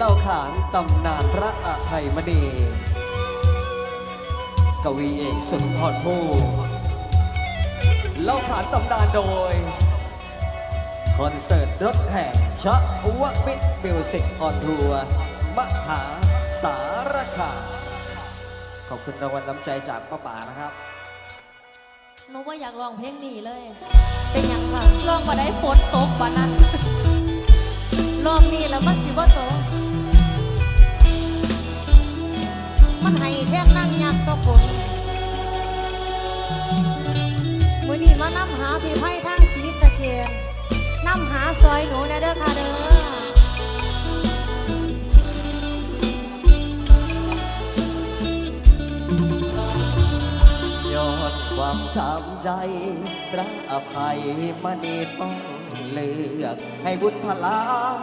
เล่าขานตำนานพระอภัยมณีกวีเอกสุนทรภู่เล่าขานตำนานโดย คอนเสิร์ตรถแห่ชะวมิตรมิวสิกออนทัวร์มหาสารคามขอบคุณรางวัลน้ำใจจากป้าป๋านะครับหนูว่าอยากลองเพลงนี้เลย เป็นหยังค่ะลองมาได้ฝนตกปานนั้น พี่ไพ่ทางสีสะเกียนำหาซอยหนูนะเด้อค่ะเด้อยอดความช้ำใจ พระอภัยมณีต้องเลือก ให้บุญพลา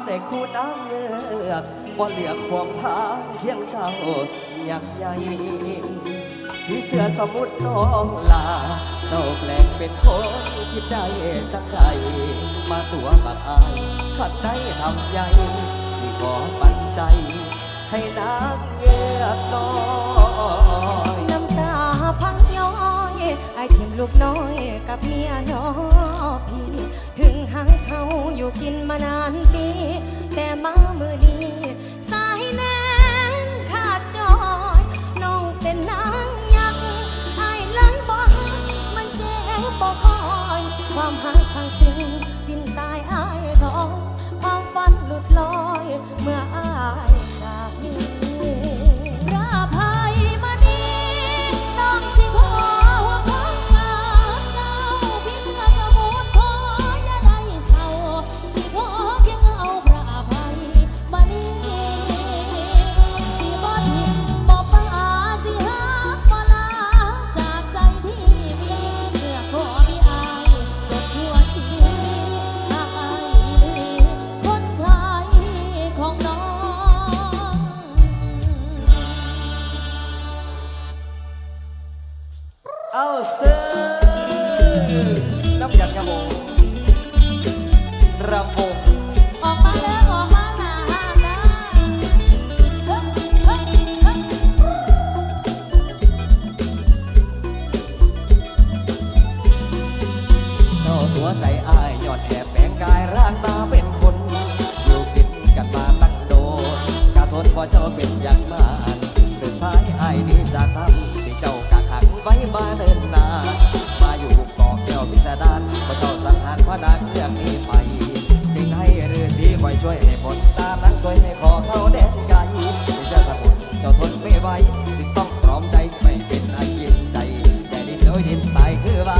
ได้คู่น้ำเลือกบ่เลือกความทางเคียงเจ้ายักใหญ่พี่เสือสมุทรน้องลา เจ้าแปลงเป็นคนคิดได้จังใดมาตัวบักอายขัดได้ทำใหญ่สิขอปันใจ ให้นางเงือกน้อยน้ำตาพังย้อยไอทิมลูกน้อยกับเมียน้อพี่ ถึงหางเขาอยู่กินมานาน เอาเสื้อน้ำยันครับผม สังหารพระนางเรื่องนี้ไป จึงให้ฤาษีคอยช่วยให้ผลตามนั้นสวยให้ขอเข้าแดนไกลไม่ใช่สมุนเจ้าทนไม่ไหวจึงต้องพร้อมใจไม่เป็นอันยินใจ แต่ดินโดยดินตายคือว่า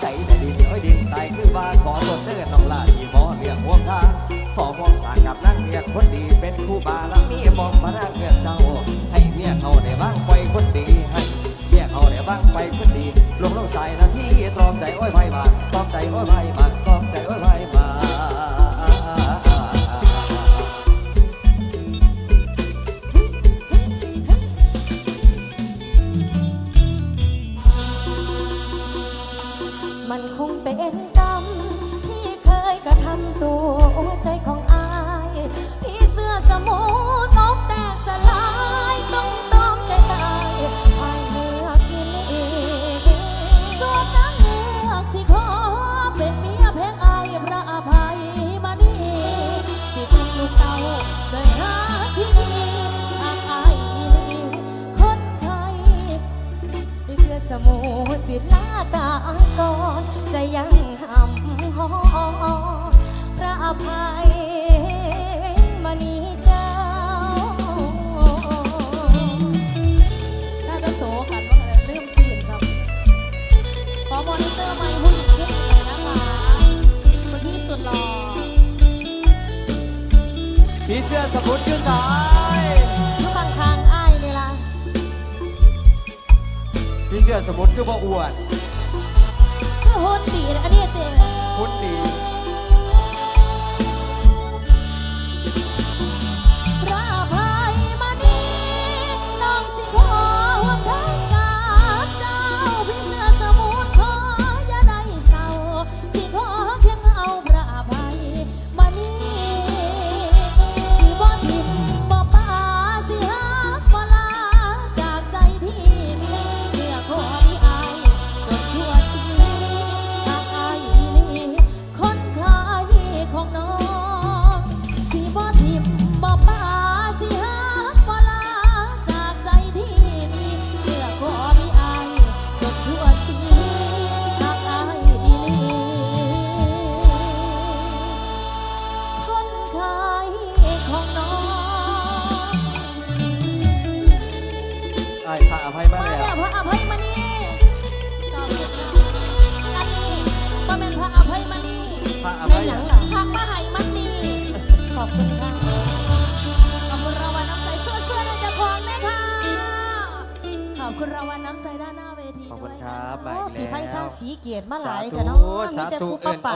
ใจแต่ดินโดยดินตายคือว่าขอโทษเด้อน้องลาที่หมอเรียกห่วงทางขอมองสางกับนั่งเรียกคนดีเป็นครูบาแล้วมีมองมานั่งเรียกเจ้า ให้เมียเขาได้บ้างไปคนดีให้เมียเขาได้บ้างไปคนดี ลงลงใส่นาที่ตรอมใจอ้อยไพ่มาตรอมใจอ้อยไพ่มาต สิลาตาก่อนจะยังหำหอนพระอภัยมณีเจ้าถ้าจะโสกันว่าอะไรลืมจีนครับขอมอนิเตอร์ไมค์ผู้หญิงขึ้นอีกเลยนะคะคนที่สุดหล่อพี่เสื้อสมุนคือสาย เสื้อสมุดคือบ่อ้วนคือหุ่นดีนะอันนี้เต็มพุดดี ยพระอภัยมามาล้พระอภัยมานี่ตอันนี้ก็เป็นพระอภัยมณีพระอภัยอะพระมหายมณีขอบคุณค่ะขอบคุณรางวัลน้ำใจเสื้อเสื้อในจะคลองนะคะขอบคุณรางวัลน้ำใจด้านหน้าเวทีขอบคุด้วณยคนะะ รับตีไฟทั้งสีเกียรติมาหลายกันเนาะมีสแต่ธุผู้ป้าญป่า